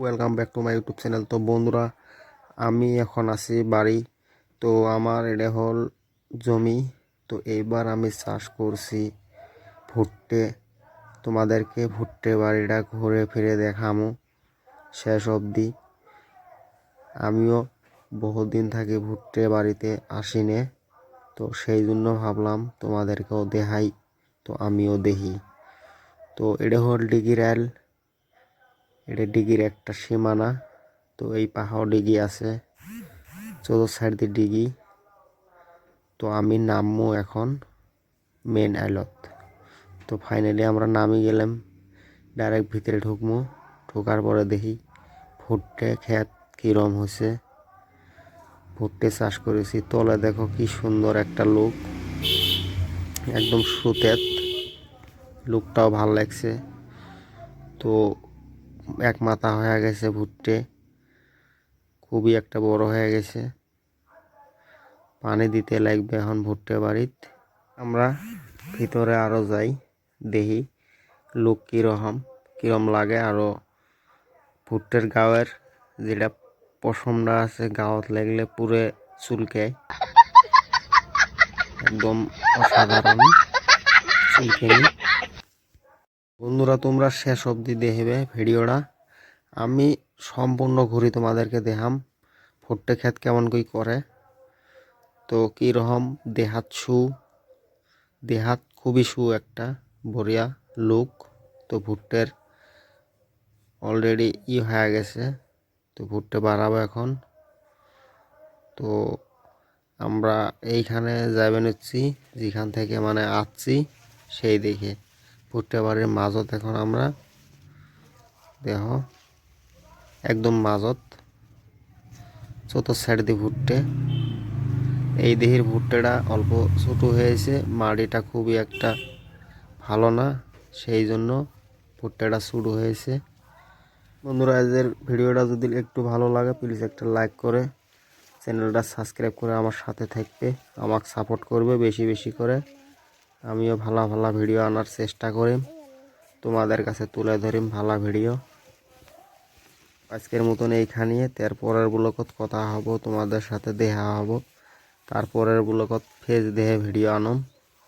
Welcome back to my YouTube channel তো বন্ধুরা, আমি এখন আছি বাড়ি। তো আমার এটা হল জমি। তো এইবার আমি চাষ করছি ভুট্টে। তোমাদেরকে ভুট্টে বাড়িটা ঘুরে ফিরে দেখামো শেষ অবধি। আমিও বহুদিন থাকি ভুট্টে বাড়িতে আসিনে। তো সেই জন্য ভাবলাম তোমাদেরকেও দেখাই। তো আমিও দেখি। তো এটা হল ডিগিরাল এটা ডিগির একটা সীমানা, তো এই পাহাড় ডিগি আছে, চোদ্দ সাইড দিয়ে ডিগি। তো আমি নামবো এখন মেন আইলত তো ফাইনালি আমরা নামি গেলাম ডাইরেক্ট ভিতরে ঢুকবো, ঢোকার পরে দেখি ভুট্টে ক্ষেত কীরম হয়েছে। ভুট্টে চাষ করেছি, তলে দেখো কি সুন্দর একটা লুক, একদম সুতেত। লুকটাও ভালো লাগছে। তো এক মাথা হয়ে গেছে ভুট্টে। খুবই একটা বড় হয়ে গেছে। পানি দিতে লাগবে এখন ভুট্টে বাড়িত। আমরা ভিতরে আরও যাই, দেখি লোক কীরকম কীরম লাগে। আরও ভুট্টের গাওয়ের যেটা পশমটা আছে গাওয়াত লাগলে পুরে চুলকায় একদম অসাধারণ চুলকেনি বন্ধুরা, তোমরা শেষ অবধি দেখবে ভিডিওটা। আমি সম্পূর্ণ ঘুরি তোমাদেরকে দেখাম ভুট্টে ক্ষেত কেমন কই করে। তো কীরকম দেহাত শু দেহাত খুবই শু একটা বড়িয়া লুক। তো ভুট্টের অলরেডি ই হয়ে গেছে, তো ভুট্টে বাড়াবো এখন। তো আমরা এইখানে যাবেন হচ্ছি যেখান থেকে মানে আসছি, সেই দিকে। ভুট্টে বাড়ির মাজত এখন আমরা। দেহ একদম মাজত। চতুর্থ সাইড দিয়ে ভুট্টে। এই দেহের ভুট্টেটা অল্প ছোটো হয়েছে, মাড়িটা খুবই একটা ভালো না, সেই জন্য ভুট্টেটা শুরু হয়েছে। বন্ধুরা আজকের ভিডিওটা যদি একটু ভালো লাগে প্লিজ একটা লাইক করে চ্যানেলটা সাবস্ক্রাইব করে আমার সাথে থাকবে, আমাকে সাপোর্ট করবে বেশি বেশি করে। আমিও ভালো ভালো ভিডিও আনার চেষ্টা করি। তোমাদের কাছে তুলে ধরিম ভালো ভিডিও। আজকের মতন এইখানে। তারপরের ব্লকত কথা হব, তোমাদের সাথে দেখা হব। তারপরের ব্লকত ফেজ দেহে ভিডিও আনম।